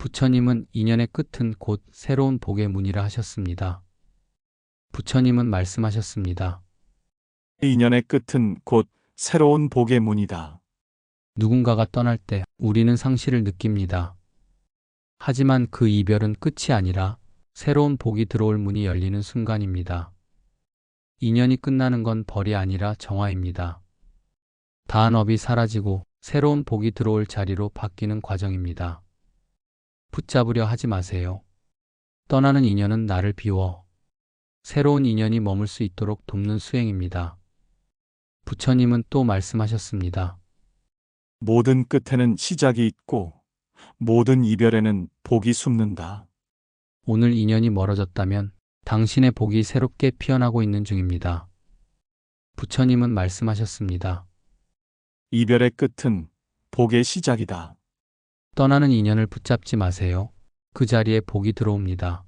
부처님은 인연의 끝은 곧 새로운 복의 문이라 하셨습니다. 부처님은 말씀하셨습니다. 인연의 끝은 곧 새로운 복의 문이다. 누군가가 떠날 때 우리는 상실을 느낍니다. 하지만 그 이별은 끝이 아니라 새로운 복이 들어올 문이 열리는 순간입니다. 인연이 끝나는 건 벌이 아니라 정화입니다. 다한 업이 사라지고 새로운 복이 들어올 자리로 바뀌는 과정입니다. 붙잡으려 하지 마세요. 떠나는 인연은 나를 비워 새로운 인연이 머물 수 있도록 돕는 수행입니다. 부처님은 또 말씀하셨습니다. 모든 끝에는 시작이 있고 모든 이별에는 복이 숨는다. 오늘 인연이 멀어졌다면 당신의 복이 새롭게 피어나고 있는 중입니다. 부처님은 말씀하셨습니다. 이별의 끝은 복의 시작이다. 떠나는 인연을 붙잡지 마세요. 그 자리에 복이 들어옵니다.